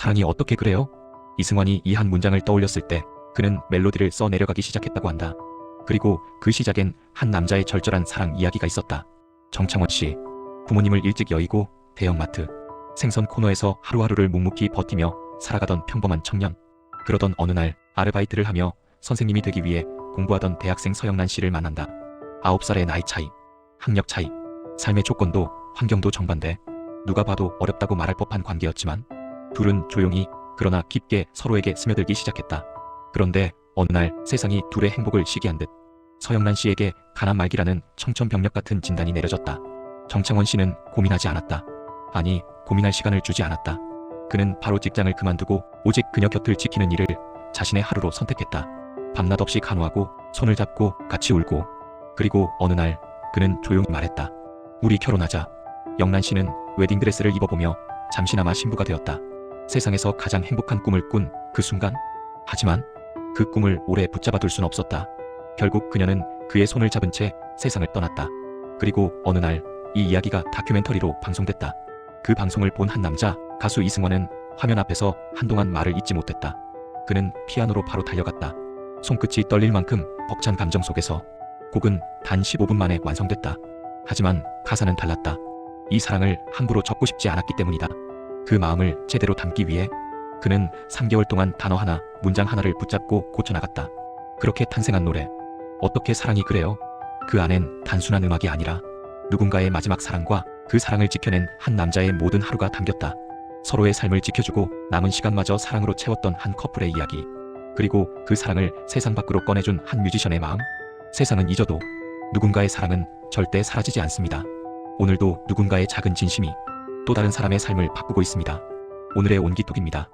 사랑이 어떻게 그래요? 이승환이 이 한 문장을 떠올렸을 때 그는 멜로디를 써 내려가기 시작했다고 한다. 그리고 그 시작엔 한 남자의 절절한 사랑 이야기가 있었다. 정창원 씨, 부모님을 일찍 여의고 대형마트, 생선 코너에서 하루하루를 묵묵히 버티며 살아가던 평범한 청년. 그러던 어느 날 아르바이트를 하며 선생님이 되기 위해 공부하던 대학생 서영란 씨를 만난다. 아홉 살의 나이 차이, 학력 차이, 삶의 조건도 환경도 정반대. 누가 봐도 어렵다고 말할 법한 관계였지만 둘은 조용히 그러나 깊게 서로에게 스며들기 시작했다. 그런데 어느 날 세상이 둘의 행복을 시기한 듯 서영란 씨에게 가난 말기라는 청천벽력 같은 진단이 내려졌다. 정창원 씨는 고민하지 않았다. 아니, 고민할 시간을 주지 않았다. 그는 바로 직장을 그만두고 오직 그녀 곁을 지키는 일을 자신의 하루로 선택했다. 밤낮 없이 간호하고 손을 잡고 같이 울고 그리고 어느 날 그는 조용히 말했다. 우리 결혼하자. 영란 씨는 웨딩드레스를 입어보며 잠시나마 신부가 되었다. 세상에서 가장 행복한 꿈을 꾼 그 순간. 하지만 그 꿈을 오래 붙잡아 둘 순 없었다. 결국 그녀는 그의 손을 잡은 채 세상을 떠났다. 그리고 어느 날 이 이야기가 다큐멘터리로 방송됐다. 그 방송을 본 한 남자, 가수 이승환은 화면 앞에서 한동안 말을 잇지 못했다. 그는 피아노로 바로 달려갔다. 손끝이 떨릴 만큼 벅찬 감정 속에서 곡은 단 15분 만에 완성됐다. 하지만 가사는 달랐다. 이 사랑을 함부로 접고 싶지 않았기 때문이다. 그 마음을 제대로 담기 위해 그는 3개월 동안 단어 하나, 문장 하나를 붙잡고 고쳐나갔다. 그렇게 탄생한 노래. 어떻게 사랑이 그래요? 그 안엔 단순한 음악이 아니라 누군가의 마지막 사랑과 그 사랑을 지켜낸 한 남자의 모든 하루가 담겼다. 서로의 삶을 지켜주고 남은 시간마저 사랑으로 채웠던 한 커플의 이야기. 그리고 그 사랑을 세상 밖으로 꺼내준 한 뮤지션의 마음. 세상은 잊어도 누군가의 사랑은 절대 사라지지 않습니다. 오늘도 누군가의 작은 진심이 또 다른 사람의 삶을 바꾸고 있습니다. 오늘의 온기톡입니다.